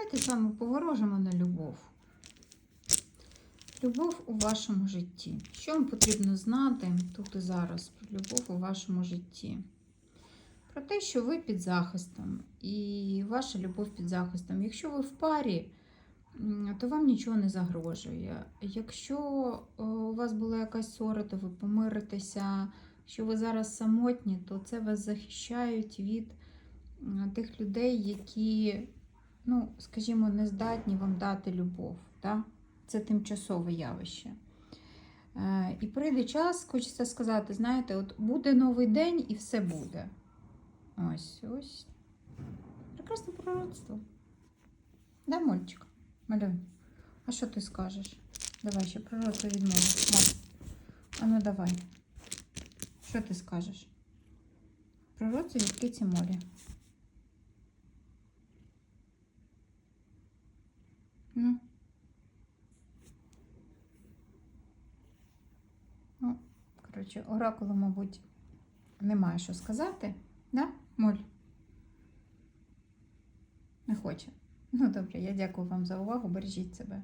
Давайте з вами поворожимо на любов. Любов у вашому житті. Що вам потрібно знати тут і зараз про любов у вашому житті? Про те, що ви під захистом, і ваша любов під захистом. Якщо ви в парі, то вам нічого не загрожує. Якщо е, у вас була якась ссора, то ви помиритеся. Якщо ви зараз самотні, то це вас захищають від тих людей, які, ну, скажімо, не здатні вам дати любов. Да? Це тимчасове явище. Е, І прийде час, хочеться сказати, знаєте, от буде новий день і все буде. Ось, ось. Прекрасне пророцтво. Да, мальчик? Малюй. А що ти скажеш? Давай ще пророцтво відмовиш. А ну давай. Що ти скажеш? Пророцтво від Киці Молі. Ну. Ну, коротше, оракулу, мабуть, немає що сказати. Да, Моль? Не хоче. Ну, добре, я дякую вам за увагу. Бережіть себе.